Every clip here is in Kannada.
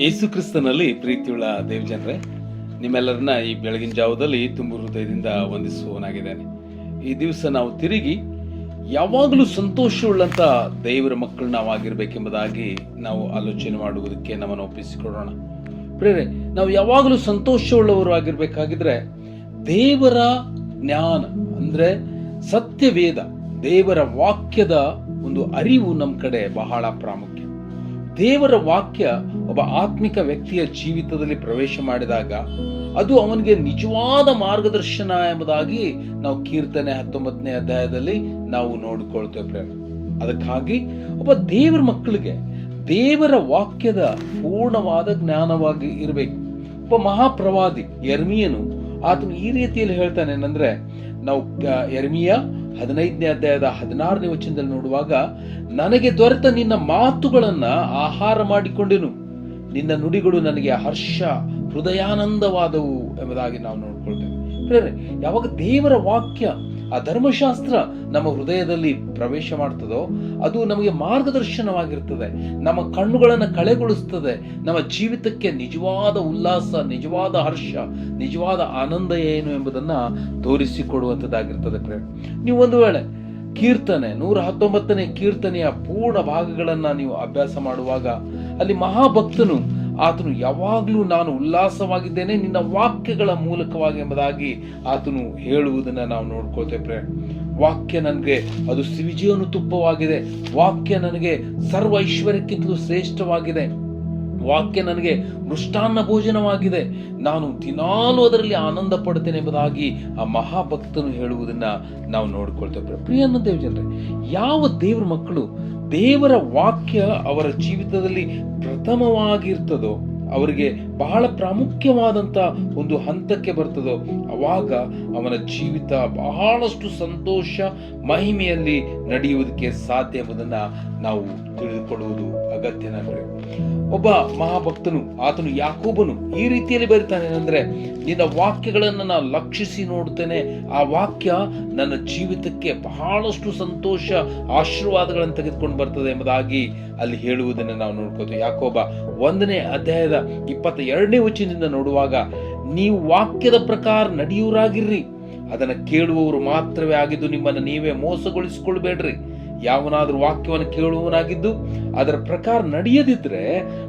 ಯೇಸು ಕ್ರಿಸ್ತನಲ್ಲಿ ಪ್ರೀತಿಯುಳ್ಳ ದೇವಜನರೇ, ನಿಮ್ಮೆಲ್ಲರನ್ನ ಈ ಬೆಳಗಿನ ಜಾವದಲ್ಲಿ ತುಂಬು ಹೃದಯದಿಂದ ವಂದಿಸುವವನಾಗಿದ್ದೇನೆ. ಈ ದಿವಸ ನಾವು ತಿರುಗಿ ಯಾವಾಗಲೂ ಸಂತೋಷವುಳ್ಳಂತ ದೇವರ ಮಕ್ಕಳು ನಾವಾಗಿರ್ಬೇಕೆಂಬುದಾಗಿ ನಾವು ಆಲೋಚನೆ ಮಾಡುವುದಕ್ಕೆ ನಮ್ಮನ್ನು ಒಪ್ಪಿಸಿಕೊಡೋಣ. ಪ್ರೇರೆ ನಾವು ಯಾವಾಗಲೂ ಸಂತೋಷವುಳ್ಳವರು ಆಗಿರ್ಬೇಕಾಗಿದ್ರೆ ದೇವರ ಜ್ಞಾನ, ಅಂದ್ರೆ ಸತ್ಯವೇದ, ದೇವರ ವಾಕ್ಯದ ಒಂದು ಅರಿವು ನಮ್ಮ ಕಡೆ ಬಹಳ ಪ್ರಾಮುಖ್ಯ. ದೇವರ ವಾಕ್ಯ ಒಬ್ಬ ಆತ್ಮಿಕ ವ್ಯಕ್ತಿಯ ಜೀವಿತದಲ್ಲಿ ಪ್ರವೇಶ ಮಾಡಿದಾಗ ಅದು ಅವನಿಗೆ ನಿಜವಾದ ಮಾರ್ಗದರ್ಶನ ಎಂಬುದಾಗಿ ನಾವು ಕೀರ್ತನೆ ಹತ್ತೊಂಬತ್ತನೇ ಅಧ್ಯಾಯದಲ್ಲಿ ನಾವು ನೋಡಿಕೊಳ್ತೇವೆ ಅದಕ್ಕಾಗಿ ಒಬ್ಬ ದೇವರ ಮಕ್ಕಳಿಗೆ ದೇವರ ವಾಕ್ಯದ ಪೂರ್ಣವಾದ ಜ್ಞಾನವಾಗಿ ಇರಬೇಕು. ಒಬ್ಬ ಮಹಾಪ್ರವಾದಿ ಎರ್ಮಿಯನು ಆತನು ಈ ರೀತಿಯಲ್ಲಿ ಹೇಳ್ತಾನೆ ಏನಂದ್ರೆ, ನಾವು ಯರ್ಮಿಯ ಹದಿನೈದನೇ ಅಧ್ಯಾಯದ ಹದಿನಾರನೇ ವಚನದಲ್ಲಿ ನೋಡುವಾಗ, ನನಗೆ ದೊರೆತ ನಿನ್ನ ಮಾತುಗಳನ್ನ ಆಹಾರ ಮಾಡಿಕೊಂಡೆನು. ನಿನ್ನ ನುಡಿಗಳು ನನಗೆ ಹರ್ಷ, ಹೃದಯಾನಂದವಾದವು ಎಂಬುದಾಗಿ ನಾವು ನೋಡ್ಕೊಳ್ತೇವೆ. ಯಾವಾಗ ದೇವರ ವಾಕ್ಯ ಆ ಧರ್ಮಶಾಸ್ತ್ರ ನಮ್ಮ ಹೃದಯದಲ್ಲಿ ಪ್ರವೇಶ ಮಾಡ್ತದೋ, ಅದು ನಮಗೆ ಮಾರ್ಗದರ್ಶನವಾಗಿರ್ತದೆ. ನಮ್ಮ ಕಣ್ಣುಗಳನ್ನು ಕಳೆಗೊಳಿಸ್ತದೆ. ನಮ್ಮ ಜೀವಿತಕ್ಕೆ ನಿಜವಾದ ಉಲ್ಲಾಸ, ನಿಜವಾದ ಹರ್ಷ, ನಿಜವಾದ ಆನಂದ ಏನು ಎಂಬುದನ್ನ ತೋರಿಸಿಕೊಡುವಂಥದ್ದಾಗಿರ್ತದೆ ನೀವು ಒಂದು ವೇಳೆ ಕೀರ್ತನೆ, ನೂರ ಹತ್ತೊಂಬತ್ತನೇ ಕೀರ್ತನೆಯ ಪೂರ್ಣ ಭಾಗಗಳನ್ನ ನೀವು ಅಭ್ಯಾಸ ಮಾಡುವಾಗ, ಅಲ್ಲಿ ಮಹಾಭಕ್ತನು ಆತನು ಯಾವಾಗಲೂ ನಾನು ಉಲ್ಲಾಸವಾಗಿದ್ದೇನೆ ನಿನ್ನ ವಾಕ್ಯಗಳ ಮೂಲಕವಾಗಿ ಎಂಬುದಾಗಿ ಆತನು ಹೇಳುವುದನ್ನು ನಾವು ನೋಡ್ಕೋತೇವೆ ವಾಕ್ಯ ನನಗೆ ಅದು ಸಿವಿಜಿಯನ್ನು ತುಪ್ಪವಾಗಿದೆ. ವಾಕ್ಯ ನನಗೆ ಸರ್ವ ಐಶ್ವರ್ಯಕ್ಕಿಂತಲೂ ಶ್ರೇಷ್ಠವಾಗಿದೆ. ವಾಕ್ಯ ನನಗೆ ಮೃಷ್ಟಾನ್ನ ಭೋಜನವಾಗಿದೆ. ನಾನು ದಿನಾಲೂ ಅದರಲ್ಲಿ ಆನಂದ ಪಡ್ತೇನೆ ಎಂಬುದಾಗಿ ಆ ಮಹಾಭಕ್ತನು ಹೇಳುವುದನ್ನ ನಾವು ನೋಡ್ಕೊಳ್ತೇವೆ. ಪ್ರಿಯನ್ನ ದೇವ್ ಜನರೇ ಯಾವ ದೇವರ ಮಕ್ಕಳು ದೇವರ ವಾಕ್ಯ ಅವರ ಜೀವಿತದಲ್ಲಿ ಪ್ರಥಮವಾಗಿರ್ತದೋ, ಅವರಿಗೆ ಬಹಳ ಪ್ರಾಮುಖ್ಯವಾದಂತ ಒಂದು ಹಂತಕ್ಕೆ ಬರ್ತದೋ, ಅವಾಗ ಅವನ ಜೀವಿತ ಬಹಳಷ್ಟು ಸಂತೋಷ ಮಹಿಮೆಯಲ್ಲಿ ನಡೆಯುವುದಕ್ಕೆ ಸಾಧ್ಯ ಎಂಬುದನ್ನ ನಾವು ತಿಳಿದುಕೊಳ್ಳುವುದು ಅಗತ್ಯ ಒಬ್ಬ ಮಹಾಭಕ್ತನು, ಆತನು ಯಾಕೋಬನು ಈ ರೀತಿಯಲ್ಲಿ ಬರೀತಾನೆ ಅಂದ್ರೆ, ನಿನ್ನ ವಾಕ್ಯಗಳನ್ನು ನಾನು ಲಕ್ಷಿಸಿ ನೋಡ್ತೇನೆ, ಆ ವಾಕ್ಯ ನನ್ನ ಜೀವಿತಕ್ಕೆ ಬಹಳಷ್ಟು ಸಂತೋಷ, ಆಶೀರ್ವಾದಗಳನ್ನು ತೆಗೆದುಕೊಂಡು ಬರ್ತದೆ ಎಂಬುದಾಗಿ ಅಲ್ಲಿ ಹೇಳುವುದನ್ನು ನಾವು ನೋಡ್ಕೋತೀವಿ ಯಾಕೋಬ ಒಂದನೇ ಅಧ್ಯಾಯದ ಇಪ್ಪತ್ತ ಎರಡನೇ ವಚನದಿಂದ ನೋಡುವಾಗ, ನೀವು ವಾಕ್ಯದ ಪ್ರಕಾರ ನಡೆಯುವರಾಗಿರ್ರಿ. ಅದನ್ನು ಕೇಳುವವರು ಮಾತ್ರವೇ ಆಗಿದ್ದು ನಿಮ್ಮನ್ನು ನೀವೇ ಮೋಸಗೊಳಿಸಿಕೊಳ್ಬೇಡ್ರಿ ಯಾವನಾದರೂ ವಾಕ್ಯವನ್ನು ಕೇಳುವವನಾಗಿದ್ದು, ಅದರ ಪ್ರಕಾರ ನಡೆಯದಿದ್ರೆ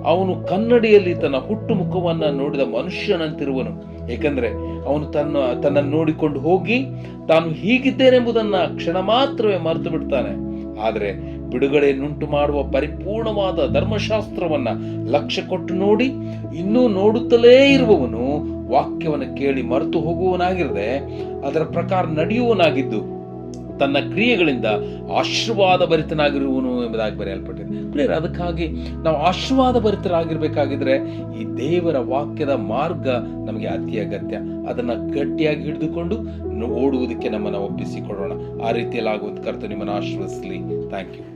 ಅವನು ಕನ್ನಡಿಯಲ್ಲಿ ತನ್ನ ಹುಟ್ಟು ಮುಖವನ್ನ ನೋಡಿದ ಮನುಷ್ಯನಂತಿರುವನು. ಏಕೆಂದರೆ ಅವನು ತನ್ನ, ತನ್ನನ್ನು ನೋಡಿಕೊಂಡು ಹೋಗಿ, ತಾನು ಹೀಗಿದ್ದೇನೆಂಬುದನ್ನ ಕ್ಷಣ ಮಾತ್ರವೇ ಮರೆತು ಬಿಡ್ತಾನೆ ಆದರೆ ಬಿಡುಗಡೆಯನ್ನುಂಟು ಮಾಡುವ ಪರಿಪೂರ್ಣವಾದ ಧರ್ಮಶಾಸ್ತ್ರವನ್ನ ಲಕ್ಷ್ಯ ಕೊಟ್ಟು ನೋಡಿ, ಇನ್ನೂ ನೋಡುತ್ತಲೇ ಇರುವವನು ವಾಕ್ಯವನ್ನು ಕೇಳಿ ಮರೆತು ಹೋಗುವವನಾಗಿರದೆ ಅದರ ಪ್ರಕಾರ ನಡೆಯುವನಾಗಿದ್ದು ತನ್ನ ಕ್ರಿಯೆಗಳಿಂದ ಆಶೀರ್ವಾದ ಭರಿತನಾಗಿರುವನು ಎಂಬುದಾಗಿ ಬರೆಯಲ್ಪಟ್ಟಿದೆ. ಕ್ಲಿಯರ್ ಅದಕ್ಕಾಗಿ ನಾವು ಆಶೀರ್ವಾದ ಭರಿತರಾಗಿರ್ಬೇಕಾಗಿದ್ರೆ ಈ ದೇವರ ವಾಕ್ಯದ ಮಾರ್ಗ ನಮಗೆ ಅತಿ ಅಗತ್ಯ. ಅದನ್ನ ಗಟ್ಟಿಯಾಗಿ ಹಿಡಿದುಕೊಂಡು ಓಡುವುದಕ್ಕೆ ನಮ್ಮನ್ನು ಒಪ್ಪಿಸಿಕೊಡೋಣ. ಆ ರೀತಿಯಲ್ಲಿ ಆಗುವಂತ ಕರ್ತು ನಿಮ್ಮನ್ನು ಆಶೀರ್ವದಿಸಲಿ. Thank you